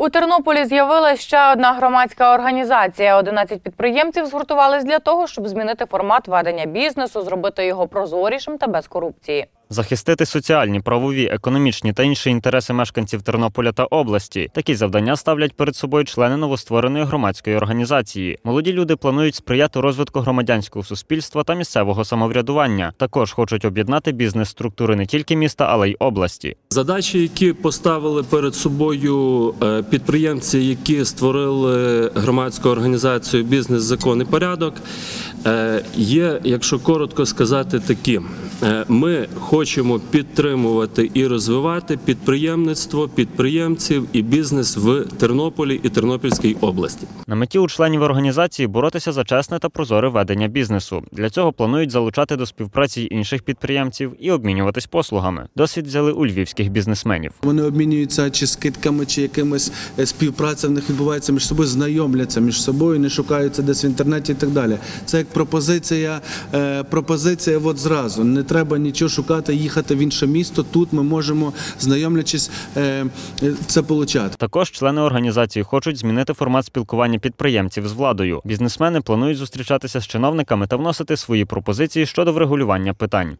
У Тернополі з'явилася ще одна громадська організація. 11 підприємців згуртувались для того, щоб змінити формат ведення бізнесу, зробити його прозорішим та без корупції. Захистити соціальні, правові, економічні та інші інтереси мешканців Тернополя та області. Такі завдання ставлять перед собою члени новоствореної громадської організації. Молоді люди планують сприяти розвитку громадянського суспільства та місцевого самоврядування. Також хочуть об'єднати бізнес-структури не тільки міста, але й області. Задачі, які поставили перед собою е, підприємці, які створили громадську організацію Бізнес, закон і порядок, е, є, якщо коротко сказати, такі: Е, ми хочемо підтримувати і розвивати підприємництво, підприємців і бізнес в Тернополі і Тернопільській області. На меті у членів організації боротися за чесне та прозоре ведення бізнесу. Для цього планують залучати до співпраці інших підприємців і обмінюватись послугами. Досвід взяли у львівських бізнесменів. Вони обмінюються чи скидками, чи якимись е, співпраця в них відбувається між собою, знайомляться між собою, не шукаються десь в інтернеті і так далі. Це як пропозиція, е, пропозиція от зразу. Не треба нічого шукати, їхати в інше місто. Тут ми можемо, знайомлячись, е, е, це получати. Також члени організації хочуть змінити формат спілкування підприємців з владою. Бізнесмени планують зустрічатися з чиновниками та вносити свої пропозиції щодо врегулювання питань.